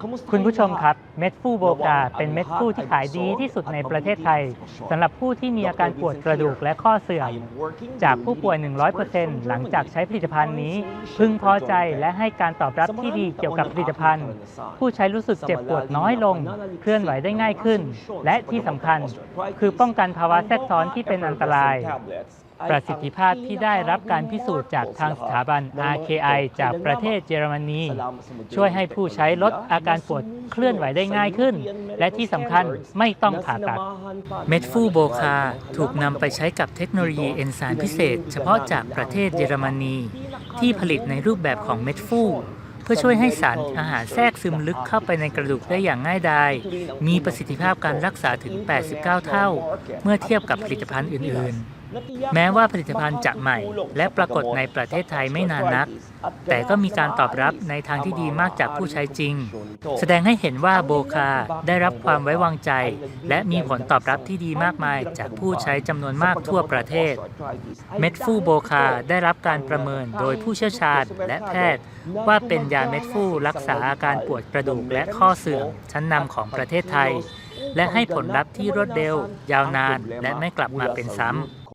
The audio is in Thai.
คุณผู้ชมครับ เม็ดฟูโบกา เป็นเม็ดฟูที่ขายดีที่สุดในประเทศไทยสำหรับผู้ที่มีอาการปวดกระดูกและข้อเสื่อม จากผู้ป่วย 100%หลังจากใช้ผลิตภัณฑ์นี้ พึงพอใจและให้การตอบรับที่ดีเกี่ยวกับผลิตภัณฑ์ ผู้ใช้รู้สึกเจ็บปวดน้อยลง เคลื่อนไหวได้ง่ายขึ้น และที่สำคัญ คือป้องกันภาวะแทรกซ้อนที่เป็นอันตราย ประสิทธิภาพที่ได้รับการพิสูจน์จากทางสถาบัน RKI จากประเทศเยอรมนี ช่วยให้ผู้ใช้ลดอาการปวดเคลื่อนไหวได้ง่ายขึ้น และที่สำคัญไม่ต้องผ่าตัด เม็ดฟูโบคา ถูกนำไปใช้กับเทคโนโลยีเอนไซม์พิเศษ เฉพาะจากประเทศเยอรมนี ที่ผลิตในรูปแบบของเม็ดฟูเพื่อช่วยให้สารอาหารแทรกซึมลึกเข้าไปในกระดูกได้อย่างง่ายดาย มีประสิทธิภาพการรักษาถึง 89 เท่า เมื่อเทียบกับผลิตภัณฑ์อื่น ๆ แม้ว่าผลิตภัณฑ์จะใหม่ และปรากฏในประเทศไทยไม่นานนัก แต่ก็มีการตอบรับในทางที่ดีมากจากผู้ใช้จริง แสดงให้เห็นว่าโบคาได้รับความไว้วางใจ และมีผลตอบรับที่ดีมากมายจากผู้ใช้จำนวนมากทั่วประเทศ เม็ดฟูโบคาได้รับการประเมินโดยผู้เชี่ยวชาญและแพทย์ ว่าเป็นยาเม็ดฟูรักษาอาการปวดกระดูกและข้อเสื่อมชั้นนำของประเทศไทย และให้ผลลัพธ์ที่รวดเร็ว ยาวนาน และไม่กลับมาเป็นซ้ำ